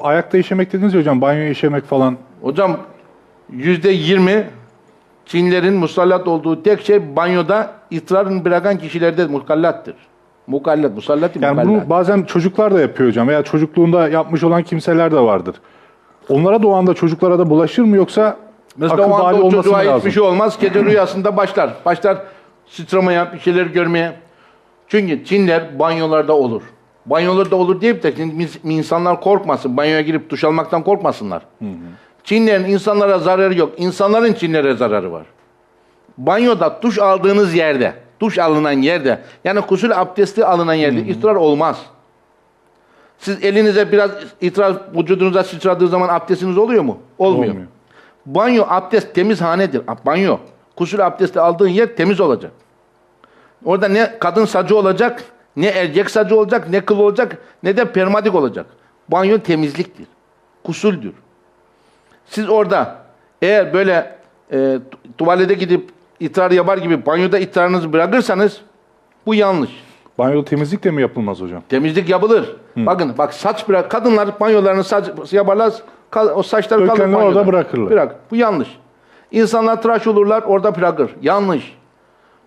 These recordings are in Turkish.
Ayakta işemek dediniz ya hocam, banyo işemek falan. Hocam yüzde yirmi Çinlerin musallat olduğu tek şey banyoda itrarını bırakan kişilerde mukallattır. Mukallat, musallat Yani mukallat. bunu bazen çocuklar da yapıyor hocam veya çocukluğunda yapmış olan kimseler de vardır. Onlara da o anda çocuklara da bulaşır mı yoksa Mesela akıl o bali anda o olması mı çocuğa hiçbir lazım? şey olmaz. Gece rüyasında başlar. Başlar sıçramaya, bir şeyler görmeye. Çünkü Çinler banyolarda olur. Banyolarda olur deyip de insanlar korkmasın. Banyoya girip duş almaktan korkmasınlar. Çinlerin insanlara zararı yok. İnsanların Çinlere zararı var. Banyoda duş aldığınız yerde, duş alınan yerde, yani kusül abdesti alınan yerde istrar olmaz. Siz elinize biraz itrar vücudunuza sıçradığı zaman abdestiniz oluyor mu? Olmuyor. Olmuyor. Banyo abdest temiz hanedir. Banyo. Kusül abdesti aldığın yer temiz olacak. Orada ne kadın sacı olacak, ne erkek sacı olacak, ne kıl olacak, ne de permadik olacak. Banyo temizliktir. Kusuldür. Siz orada eğer böyle e, tu- tuvalete gidip itrar yapar gibi banyoda itrarınızı bırakırsanız bu yanlış. Banyoda temizlik de mi yapılmaz hocam? Temizlik yapılır. Bakın bak saç bırak kadınlar banyolarını saç yaparlar kal- o saçları kalır banyoda. orada bırakırlar. Bırak. Bu yanlış. İnsanlar tıraş olurlar orada bırakır. Yanlış.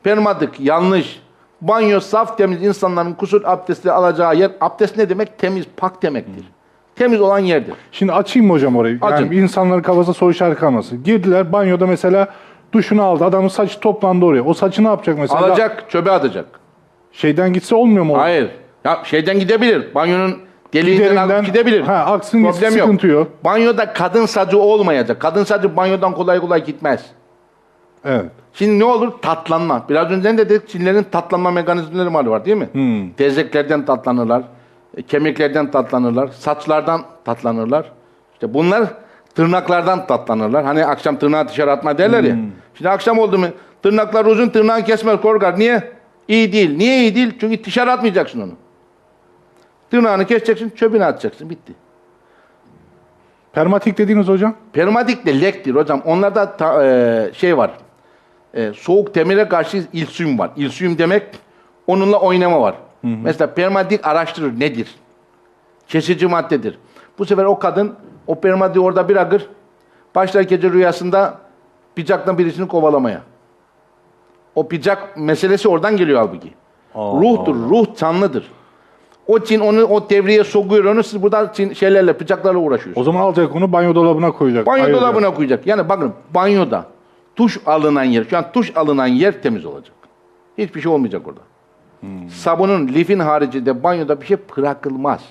Permadik yanlış. Banyo saf temiz insanların kusur abdesti alacağı yer. Abdest ne demek? Temiz, pak demektir. Temiz olan yerdir. Şimdi açayım mı hocam orayı? Açın. Yani insanların kafasında soru işareti kalmasın. Girdiler banyoda mesela duşunu aldı. Adamın saçı toplandı oraya. O saçı ne yapacak mesela? Alacak, çöpe atacak. Şeyden gitse olmuyor mu? Hayır. Ya şeyden gidebilir. Banyonun deliğinden gidebilir. Ha, aksın gitsin, sıkıntı yok. Banyoda kadın sacı olmayacak. Kadın sacı banyodan kolay kolay gitmez. Evet. Şimdi ne olur? Tatlanma. Biraz önce de dedik Çinlerin tatlanma mekanizmaları var, değil mi? Hmm. Tezeklerden tatlanırlar. e, Kemiklerden tatlanırlar. Saçlardan tatlanırlar. İşte bunlar tırnaklardan tatlanırlar. Hani akşam tırnağı dışarı atma derler ya. Şimdi akşam oldu mu tırnaklar uzun tırnağı kesmez korkar. Niye? İyi değil. Niye iyi değil? Çünkü dışarı atmayacaksın onu. Tırnağını keseceksin, çöpüne atacaksın. Bitti. Permatik dediğiniz hocam? Permadik de lektir hocam. Onlarda ta- e, şey var. E, soğuk temire karşı ilsiyum var. İlsiyum demek onunla oynama var. Mesela permadik araştırır nedir? Kesici maddedir. Bu sefer o kadın o permadiği orada bırakır. Başlar gece rüyasında bıçaktan birisini kovalamaya. O bıçak meselesi oradan geliyor halbuki. Allah Ruhtur, ruh canlıdır. O Çin onu o devreye sokuyor onu siz burada Çin şeylerle bıçaklarla uğraşıyorsunuz. O zaman alacak onu banyo dolabına koyacak. Banyo Ayıracak. dolabına koyacak. Yani bakın banyoda tuş alınan yer, şu an tuş alınan yer temiz olacak. Hiçbir şey olmayacak orada. Sabunun, lifin haricinde banyoda bir şey bırakılmaz.